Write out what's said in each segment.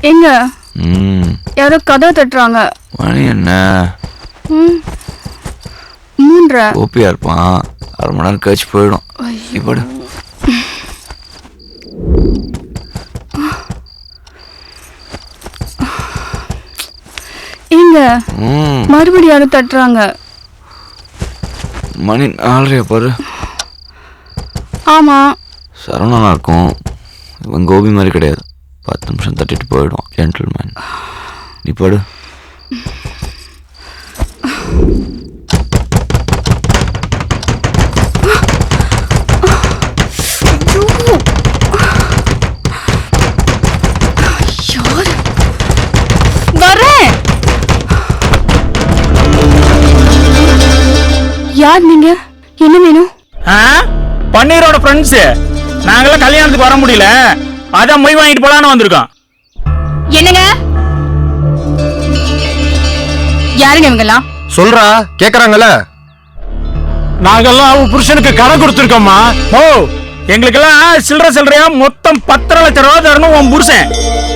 எங்க? யாரோ கதவை தட்டுறாங்க. மணி என்ன? மூன்றரை ஓபியா இருப்பான். அரை மணி நேரம் கழிச்சு போயிடும். நீ படு. எங்க? மறுபடியும் யாரோ தட்டுறாங்க. மணி நாலரையா பாரு. ஆமா. சரவணனா இருக்கும். இவன் கோபி மாதிரி கிடையாது. பத்து நிமிஷம் தட்டிட்டு போயிடும் ஜென்டில்மேன் நீ படு. யாரு? நீங்க? என்ன வேணும்? ஆ? பன்னீரோட ஃப்ரெண்ட்ஸ் நாங்கெல்லாம் கல்யாணத்துக்கு வர முடியல. அதான் மொய் வாங்கிட்டு போலான்னு வந்திருக்கோம் என்னங்க? யாருங்க இவங்கெல்லாம்? சொல்றா கேக்குறாங்கல்ல? நாங்கெல்லாம் அவன் புருஷனுக்கு கடன் கொடுத்துருக்கோம்மா. ஓ எங்களுக்கெல்லாம் சில்லற சில்லறையா மொத்தம் பத்தரை லட்சம் ரூபா தரணும் உன் புருஷன்.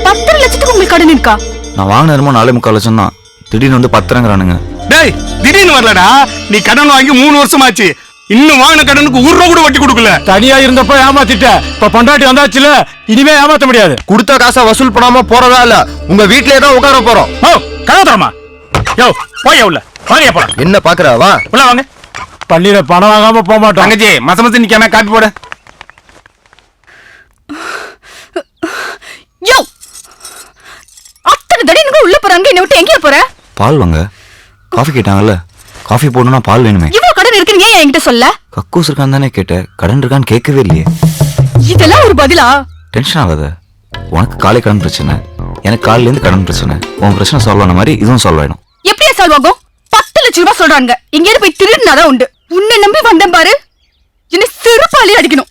பத்தரை லட்சத்துக்கு உங்களுக்கு கடன் இருக்கா? நான் வாங்கின என்னமோ நாலே முக்கால் லட்சம் தான். திடீர்னு வந்து பத்திரங்கிறானுங்க. டேய் திடீர்னு வரலடா. நீ கடன் வாங்கி மூணு வருஷம் ஆச்சு இன்னும் வாங்கின கடனுக்கு ஒரு ரூபா கூட வட்டி கொடுக்கல. தனியா இருந்தப்ப ஏமாத்திட்ட. இப்ப பொண்டாட்டி வந்தாச்சுல இனிமே ஏமாத்த முடியாது. கொடுத்த காசை வசூல் பண்ணாம போறதா இல்ல? உங்க வீட்லயே தான் உட்கார போறோம். ஓ கதவு தரமா யோ போய் உள்ள வாங்க போலாம். என்ன பாக்குற? வா. உள்ள வாங்க. பள்ளியில பணம் வாங்காம போக மாட்டோம். தங்கச்சி மச மச நிக்காம காப்பி போடு. யோ! அத்தனை தடவை உள்ள போறாங்க என்ன விட்டு எங்கேயா போற? பால் வாங்க. காஃபி கேட்டாங்கல்ல. காஃபி போடணும்னா பால் வேணுமே. இவ்வளவு கடன் இருக்குன்னு ஏன் என்கிட்ட சொல்ல? கக்கூஸ் இருக்கான்னு தானே கேட்டேன். கடன் இருக்கான்னு கேட்கவே இல்லையே. இதெல்லாம் ஒரு பதிலா? டென்ஷன் ஆகாத. உனக்கு காலை கடன் பிரச்சனை. எனக்கு காலையில இருந்து கடன் பிரச்சனை. உன் பிரச்சனை சால்வ் ஆன மாதிரி இதுவும் சால்வ் ஆயிடும். எப்படியா சால்வ் ஆகும்? பத்து லட்சம் ரூபாய் சொல்றாங்க எங்கேயாவது போய் திருடினாதான் உண்டு. உன்னை நம்பி வந்தேன் பாரு. என்ன செருப்பாலே அடிக்கணும்.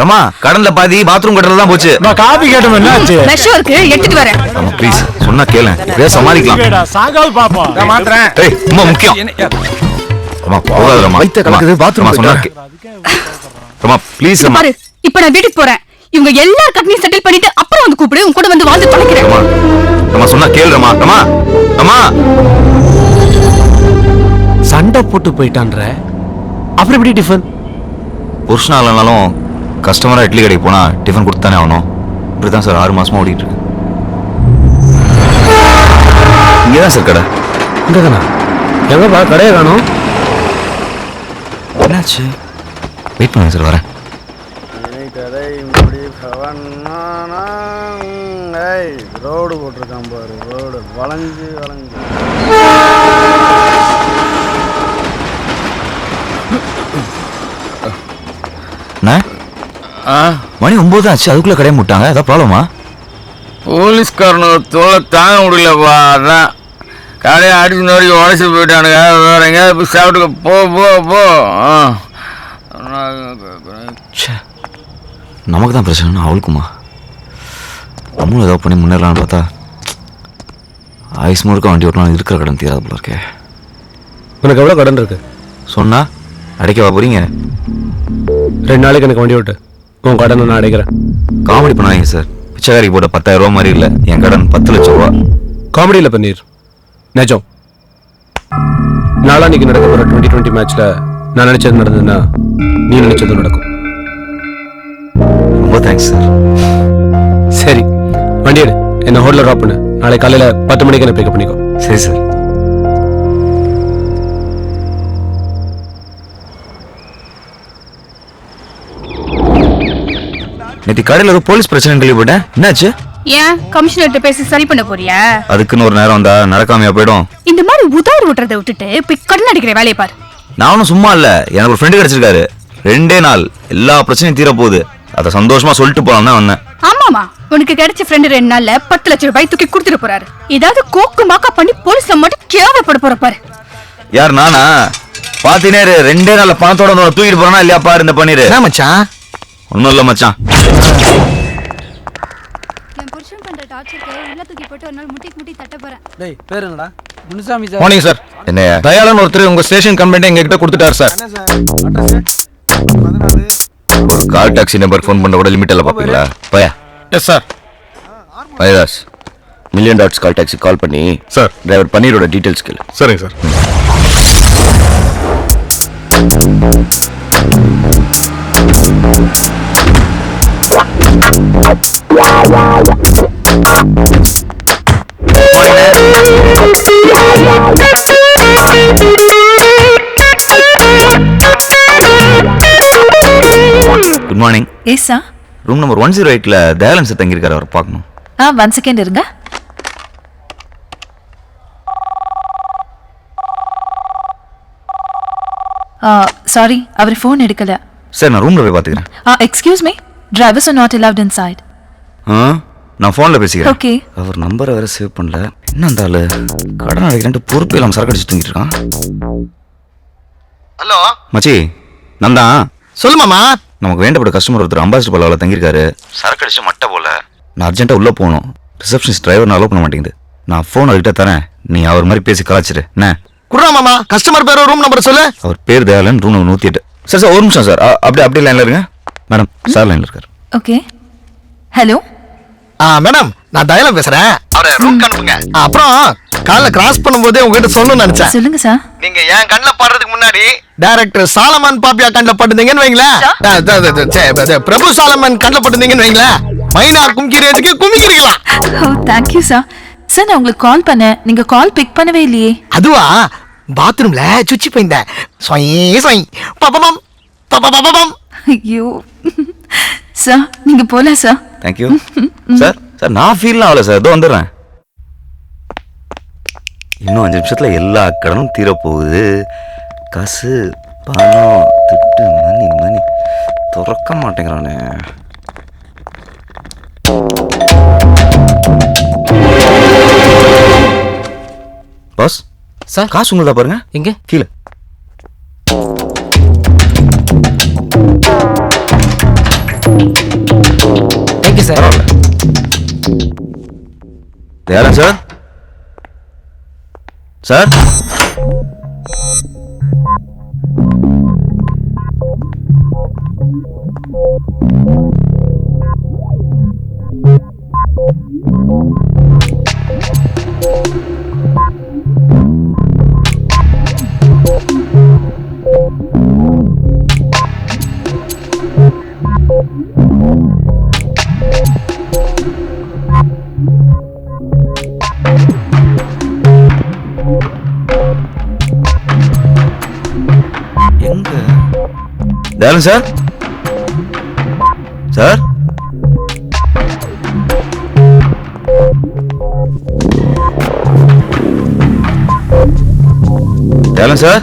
ரமா கடன்ல பாதி பாத்ரூம் கட்டல தான் போச்சு. நான் காபி கேட்டோம் என்னாச்சு விஷம் இருக்கு எடுத்துட்டு வரேன். ரமா ப்ளீஸ் சொன்னா கேளு. இப்படியே சமாளிக்கலாம். சாயங்காலம் பாப்போம் நான் மாத்துறேன். ஏய் ரொம்ப முக்கியம். ரமா போகாத ரமா. வயித்த கலக்குது, ரமா, bathroom ரமா, சொன்னா ரமா ப்ளீஸ் ரமா. பாரு இப்ப நான் வீட்டுக்கு போறேன். இவங்க எல்லா கடனையும் செட்டில் பண்ணிட்டு அப்புறம் வந்து கூப்பிடு உன் கூட வந்து வாழ்ந்து தொலைக்கிறேன். ரமா ரமா சொன்னா கேளு ரமா. ரமா ரமா. சண்டை போட்டு போயிட்டான்ற. அப்புறம் எப்படி டிஃபன் புருஷனா இல்லைனாலும் கஸ்டமரா இட்லி கடைக்கு போனா டிஃபன் கொடுத்து தானே ஆகணும். இப்படிதான் சார் ஆறு மாசமா ஓடிட்டு இருக்கு. இங்கே தான் சார் கடை. இங்க தானா எங்கப்பா கடையை காணும். என்னாச்சு? வெயிட் பண்ணுங்க சார் வரேன். ரோடு போட்டிருக்கான் பாரு ரோடு வளைஞ்சு வளைஞ்சு அண்ணா, மணி ஒன்பது ஆச்சு அதுக்குள்ள கடையை முட்டாங்க ஏதாவது ப்ராப்ளமா போலீஸ்காரனுக்கு தொலை தாங்க முடியலப்பா அதான். கடையை அடிச்சு நோடி உடச்சி போயிட்டானுங்க. வேற எங்கேயாவது போய் சாப்பிட்டுக்க. போ போ போ. நமக்கு தான் பிரச்சனை அவளுக்குமா? நம்மளும் ஏதாவது பண்ணி முன்னேறலாம்னு பார்த்தா ஆயுஸ் முழுக்க வண்டி ஓட்டலாம் இருக்கிற கடன் தீராது போல இருக்கே. உனக்கு எவ்வளோ கடன் இருக்கு? சொன்னா அடைக்கவா போறீங்க. ரெண்டு நாளைக்கு எனக்கு வண்டி ஓட்டு. உன் கடனை நான் அடைக்கிறேன். காமெடி பண்ணாதீங்க சார். பிச்சைக்காரிக்கு போட்ட பத்தாயிரம் ரூபா மாதிரி இல்லை. என் கடன் பத்து லட்சம் ரூபா. காமெடியில் பன்னீர் நிஜம். நாளான்னைக்கு நடக்க போகிற டுவெண்ட்டி டுவெண்ட்டி மேட்ச்சில் நான் நினச்சது நடந்ததுன்னா நீ நினச்சதும் நடக்கும். ரொம்ப தேங்க்ஸ் சார் சரி வண்டி எடு. என்ன ஹோட்டலில் ட்ராப் பண்ணு. நாளை காலையில் பத்து மணிக்கு என்ன பிக்கப் பண்ணிக்கோ. சரி சார் நேற்று கடையில் ஏதோ போலீஸ் பிரச்சனை கேள்விப்பட்டேன். என்னாச்சு? ஏன் கமிஷனர்கிட்ட பேசி சரி பண்ண போறியா? அதுக்குன்னு ஒரு நேரம் வந்தா நடக்காமையா போயிடும். இந்த மாதிரி உதார் விட்டுறதை விட்டுட்டு போய் கடன் அடிக்கிற வேலையை பாரு. நானும் சும்மா இல்ல. எனக்கு ஒரு ஃப்ரெண்டு கிடைச்சிருக்காரு. ரெண்டே நாள். எல்லா பிரச்சனையும் தீர போகுது. அதை சந்தோஷமா சொல்லிட்டு போலாம் தான் வந்தேன். ஆமாமா. உனக்கு கிடைச்ச ஃப்ரெண்டு ரெண்டு நாள்ல பத்து லட்சம் ரூபாய் தூக்கி கொடுத்துட்டு போறாரு. ஏதாவது கோக்கு மாக்கா பண்ணி போலீஸ்ல மட்டும் கேவலப்பட போற பாரு. யார் நானா? பாத்தீனே ரெண்டே நாள்ல பணத்தோட தூக்கிட்டு போறானா இல்லையா பாரு இந்த பண்ணிரு மச்சான்? ஒன்னும் இல்ல மச்சான். டார்ச்சருக்கு உள்ள தூக்கி போட்டு ஒரு நாள் முட்டிக்கு முட்டி தட்ட போறேன். டேய் பேர் என்னடா? முனுசாமி சார். மார்னிங் சார் என்னையா தயாளன் ஒருத்தர் உங்க ஸ்டேஷன் கம்ப்ளைண்ட் எங்க கிட்ட கொடுத்துட்டாரு சார் என்ன சார் அட்ரஸ் பதினாலு ஒரு கால் டாக்ஸி நம்பர் ஃபோன் பண்ண கூட லிமிட் எல்லாம் பாப்பீங்களா? பயா? Yes sir வைதாஸ் million dots call taxi call பண்ணி சார் டிரைவர் பன்னீரோட டீட்டெயில்ஸ் கேளு. சரிங்க சார் குட் மார்னிங் ஏசா ரூம் நம்பர் ஒன் ஜீரோ எயிட்டில் தயாலன் சார் தங்கியிருக்காரு அவர் பார்க்கணும். ஆ ஒன் செகண்ட் இருங்க. சாரி அவர் ஃபோன் எடுக்கல. சார் நான் ரூமில் போய் பார்த்துக்கிறேன். Excuse me drivers are not allowed inside ஆ? நான் ஃபோனில் பேசிக்கிறேன். ஓகே அவர் நம்பரை வேற சேவ் பண்ணல. என்ன அந்த ஆளு கடன் அடைக்கிறேன்ட்டு பொறுப்பே இல்லாமல் சரக்கு அடிச்சு தூங்கிட்டு இருக்கான். ஹலோ? மச்சி நான் தான் சொல்லுமாமா நமக்கு வேண்டப்பட்ட கஸ்டமர் ஒருத்தர் அம்பாசிடர் பல்லாவில் தங்கியிருக்காரு. சரக்கு அடிச்சு மட்டை போல. நான் அர்ஜென்ட்டாக உள்ளே போகணும். ரிசப்ஷனிஸ்ட் டிரைவர் அலோவ் பண்ண மாட்டேங்குது. நான் ஃபோன் அவர்கிட்ட தரேன். நீ அவர் மாதிரி பேசி கலாச்சிரு. என்ன? குடுறா மாமா. கஸ்டமர் பேர் ரூம் நம்பர் சொல்லு. அவர் பேர் தயாலன் ரூம் நம்பர் நூற்றி எட்டு. சார் சார் ஒரு நிமிஷம் சார் அப்படியே அப்படியே லைனில் இருங்க. மேடம் சார் லைனில் இருக்கார். ஓகே ஹலோ மேடம் நான் தயலம் பேசுறேன். அவரை ரூம் அனுப்புங்க. அப்புறம் காலைல கிராஸ் பண்ணும்போதே உங்ககிட்ட சொல்லணும்னு நினைச்சேன். சொல்லுங்க சார் நீங்க என் கண்ணில் படுறதுக்கு முன்னாடி டைரக்டர் சாலமன் பாப்பியா கண்ணில் பட்டுந்தீங்கன்னு வைங்களேன். பிரபு சாலமன் கண்ணில் பட்டுந்தீங்கன்னு வைங்களேன். மைனார் கும்கி ரேஞ்சுக்கு குமிக்கிறீங்களா ஓ தேங்க்யூ சார் சார் நான் உங்களுக்கு கால் பண்ணேன். நீங்க கால் பிக் பண்ணவே இல்லையே. அதுவா? பாத்ரூம்ல சுச்சி போயிருந்தேன். சொயி சொய். பபம் பபம் ஐயோ. சார் நீங்க போலாம் சார் தேங்க்யூ சார் சார் நான் ஃபீல்லாம் ஆகல சார் இதோ வந்துடுறேன். இன்னும் அஞ்சு நிமிஷத்துல எல்லா கடனும் தீரப்போகுது. காசு பணம் திட்டு மணி மணி திறக்க மாட்டேங்கிறானே. பாஸ் சார் காசு உங்களுதா பாருங்க. எங்க? கீழே. Dayaran sir sir Dayaran sir sir Dayaran sir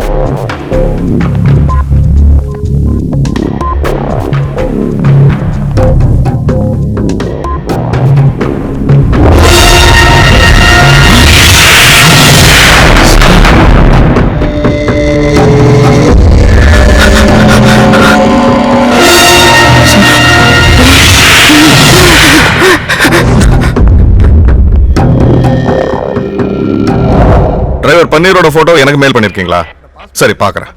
பன்னீரோட photo எனக்கு மெயில் பண்ணிருக்கீங்களா? சரி பாக்குறேன்.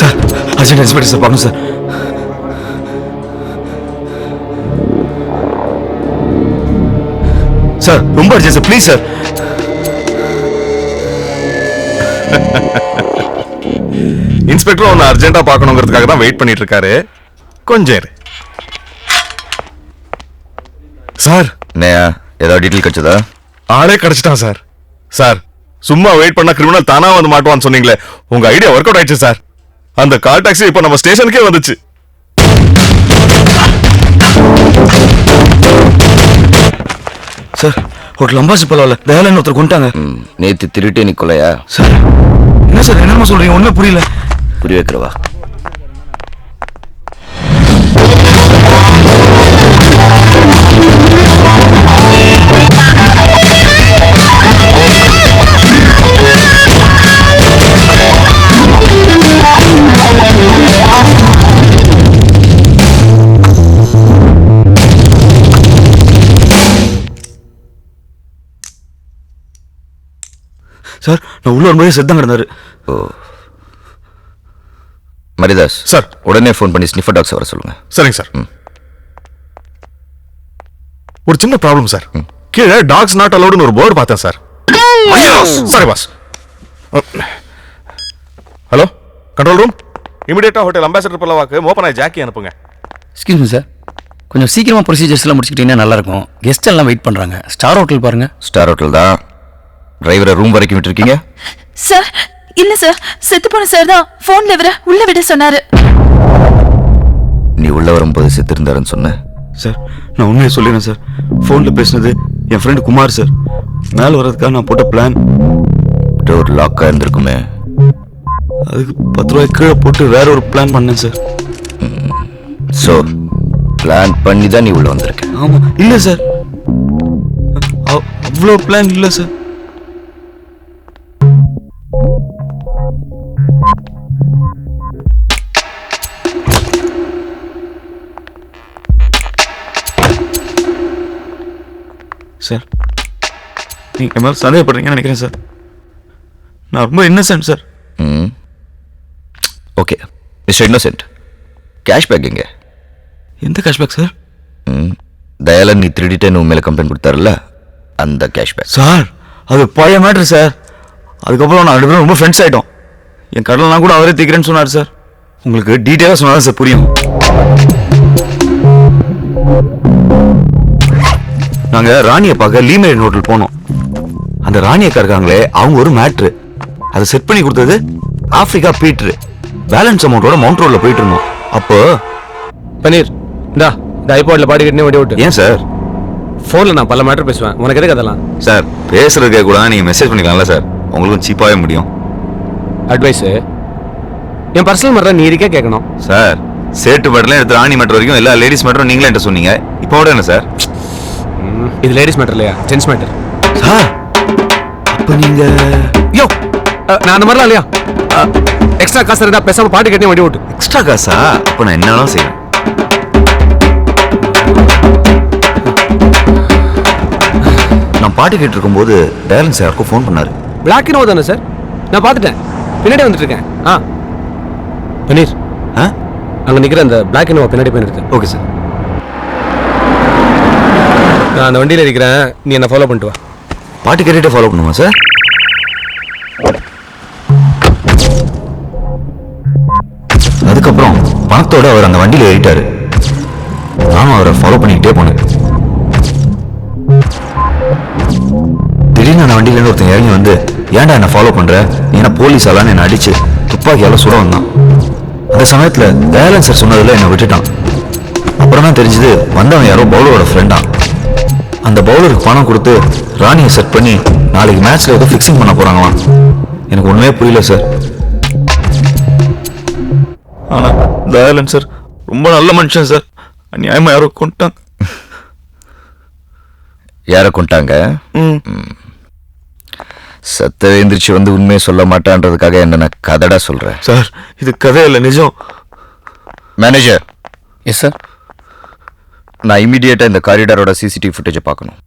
சார் அர்ஜென்ட் இன்ஸ்பெக்டர் சார் பார்க்கணும் சார். சார் ரொம்ப urgent sir please sir. Inspector ஒன்னு அர்ஜென்ட்டா பார்க்கணுங்கிறதுக்காக தான் வெயிட் பண்ணிட்டு இருக்காரு. கொஞ்சம் இரு. சார். என்னையா? ஏதாவது டீட்டெயில் கிடைச்சதா? ஆளே கிடைச்சிட்டான் சார். சார் சும்மா வெயிட் பண்ணா கிரிமினல் தானா வந்து மாட்டுவான்னு சொன்னீங்களே. உங்க ஐடியா ஒர்க் அவுட் ஆயிடுச்சு சார். அந்த கால் டாக்ஸி இப்ப நம்ம ஸ்டேஷனுக்கே வந்துச்சு. சார் ஹோட்டல் அம்பாசி பரவாயில்ல. தயாலன் ஒருத்தர் கொண்டாங்க நேத்து திருட்டு நீ கொலையா? சார் என்ன சார் என்னமா சொல்றீங்க? ஒன்றும் புரியல. புரிய வைக்கிறவா? சார் நான் உள்ள வரும்போது செத்தம் கிடந்தாரு. ஓ. மரிதாஸ் சார். உடனே ஃபோன் பண்ணி ஸ்னிஃபர் டாக்ஸ் வர சொல்லுங்க. சரிங்க சார். ஒரு சின்ன ப்ராப்ளம் சார். கீழே டாக்ஸ் நாட் அலோடுன்னு ஒரு போர்டு பார்த்தேன் sir. Sorry boss hello control room இமிடியேட்டா hotel ambassador பல்லவாக்கு மோப்பனாய் ஜாக்கி அனுப்புங்க. எக்ஸ்கியூஸ் மீ சார் கொஞ்சம் சீக்கிரமாக ப்ரொசீஜர்ஸ் எல்லாம் முடிச்சுக்கிட்டீங்கன்னா நல்லா இருக்கும். கெஸ்ட் எல்லாம் வெயிட் பண்ணுறாங்க ஸ்டார் ஹோட்டல் பாருங்க. ஸ்டார் ஹோட்டல் தான். டிரைவரை ரூம் வரைக்கும் விட்டுருக்கீங்க? சார் இல்ல சார் செத்து போன சார் தான் போன்ல இவர உள்ள விட சொன்னாரு. நீ உள்ள வரும்போது செத்துருந்தாருன்னு சொன்ன? சார் நான் உண்மையை சொல்லிடுறேன் சார் ஃபோனில் பேசினது என் ஃப்ரெண்டு குமார் சார் மேலே வர்றதுக்காக நான் போட்ட பிளான் டோர் லாக்காக இருந்திருக்குமே. அதுக்கு பத்து ரூபாய் கீழே போட்டு வேற ஒரு பிளான் பண்ணேன் சார் ஸோ பிளான் பண்ணி தான் நீ உள்ள வந்திருக்க. ஆமாம் இல்லை சார் அவ்- அவ்வளோ பிளான் இல்லை சார் நீங்கள் என் மேலே சந்தேகப்படுறீங்கன்னு நினைக்கிறேன் சார் நான் ரொம்ப இன்னசென்ட் சார் ம். ஓகே. மிஸ்டர் இன்னோசென்ட் கேஷ்பேக் எங்க? எந்த கேஷ்பேக் சார் ம். தயாளன் நீ திருடிட்டேன்னு உன் மேலே கம்ப்ளைண்ட் கொடுத்தாருல்ல? அந்த கேஷ்பேக் சார் அது பழைய மேட்ரு சார் அதுக்கப்புறம் நான் ரெண்டு பேரும் ரொம்ப ஃப்ரெண்ட்ஸ் ஆகிட்டோம் என் கடலாம் கூட அவரே தீக்கிறேன்னு சொன்னார் சார் உங்களுக்கு டீட்டெயிலாக சொன்னாதான் சார் புரியும். நாங்கள் ராணியை பார்க்க லீமேரின் ஹோட்டல் போனோம். அந்த ராணி அக்கா இருக்காங்களே அவங்க ஒரு மேட்ரு அதை செட் பண்ணி கொடுத்தது ஆப்பிரிக்கா பீட்ரு. பேலன்ஸ் அமௌண்ட்டோட மவுண்ட் ரோட்ல போயிட்டு இருந்தோம். அப்போ பன்னீர் இந்தா இந்த ஐபாட்ல பாடி கட்டினே வண்டி விட்டு ஏன் சார்? ஃபோனில் நான் பல மேட்டர் பேசுவேன். உனக்கு எதுக்கு அதெல்லாம்? சார் பேசுறதுக்கே கூட நீங்கள் மெசேஜ் பண்ணிக்கலாம்ல சார். உங்களுக்கும் சீப்பாகவே முடியும். அட்வைஸு என் பர்சனல் மேட்டர் நீ இருக்கே கேட்கணும். சார் சேட்டு மேட்டர்ல எடுத்து ராணி மேட்டர் வரைக்கும் எல்லா லேடிஸ் மேட்டரும் நீங்களே என்கிட்ட சொன்னீங்க. இப்போ விட என்ன சார்? இது லேடிஸ் மேட்டர் இல்லையா ஜென்ஸ் மேட்டர் சார் அப்போ நீங்கள் யோ நான் அந்த மாதிரிலாம் இல்லையா? எக்ஸ்ட்ரா காசு இருந்தா பேசாம பாட்டு கட்டினே வண்டி விட்டு எக்ஸ்ட்ரா காசா? அப்போ நான் என்ன வேணாலும் செய்வேன். நான் பாட்டு கேட்டு இருக்கும்போது பேலன்ஸ் யாருக்கும் ஃபோன் பண்ணாரு. பிளாக் இனோவா தானே சார் நான் பார்த்துட்டேன். பின்னாடி வந்துட்டு இருக்கேன் ஆ. பன்னீர். ஆ? அங்கே நிற்கிற அந்த பிளாக் இனோவா பின்னாடி போய் நிறுத்து ஓகே சார் நான் அந்த வண்டியில் இருக்கிறேன். நீ என்ன ஃபாலோ பண்ணிட்டு வா. பாட்டு கேட்டுட்டு ஃபாலோ பண்ணுமா சார் அதுக்கப்புறம் பணத்தோட அவர் அந்த வண்டியில் ஏறிட்டாரு. நானும் அவரை ஃபாலோ பண்ணிக்கிட்டே போனேன். திடீர்னு அந்த வண்டியிலேருந்து ஒருத்தன் இறங்கி வந்து ஏன்டா என்னை ஃபாலோ பண்ற? ஏன்னா போலீஸ் எல்லாம் என்னை அடிச்சு துப்பாக்கியால சுட வந்தான். அந்த சமயத்தில் தயாளன் சார் சொன்னதில் என்னை விட்டுட்டான். அப்புறம் தான் தெரிஞ்சது வந்தவன் யாரோ பவுலரோட ஃப்ரெண்டா அந்த பவுலருக்கு பணம் கொடுத்து ராணியை செட் பண்ணி நாளைக்கு மேட்ச்ல ஏதோ ஃபிக்ஸிங் பண்ண போறாங்களாம். எனக்கு ஒண்ணுமே புரியல சார் ஆனால் தயாலன் சார் ரொம்ப நல்ல மனுஷன் சார் அநியாயமா யாரோ கொண்டாங்க யாரை கொண்டாங்க ம். சத்த எந்திரிச்சு வந்து உண்மையை சொல்ல மாட்டான்றதுக்காக என்ன நான் கதடா சொல்றேன். சார் இது கதை இல்லை நிஜம். மேனேஜர் எஸ் சார் நான் இமீடியட்டாக இந்த காரிடாரோட சிசிடிவி ஃபுட்டேஜை பார்க்கணும்.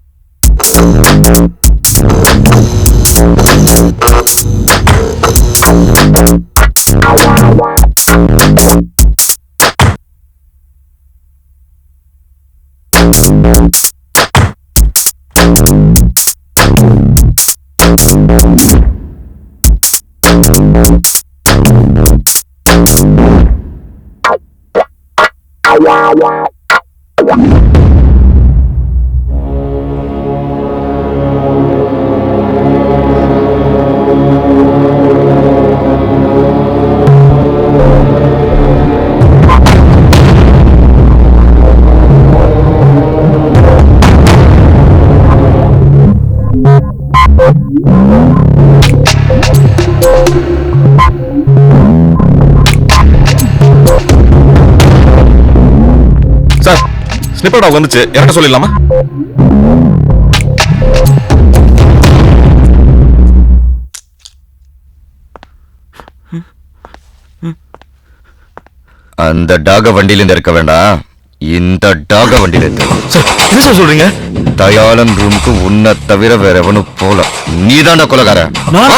Sir Yeah. ஸ்னிப்பர் டாக் வந்துச்சு. இறக்க சொல்லிடலாமா? அந்த டாக வண்டியில இருந்து இருக்க வேண்டாம். இந்த டாக வண்டியில இருந்து சார் என்ன சார் சொல்றீங்க? தயாளன் ரூமுக்கு உன்னை தவிர வேற எவனும் போல. நீதான்டா கொலகார. நான்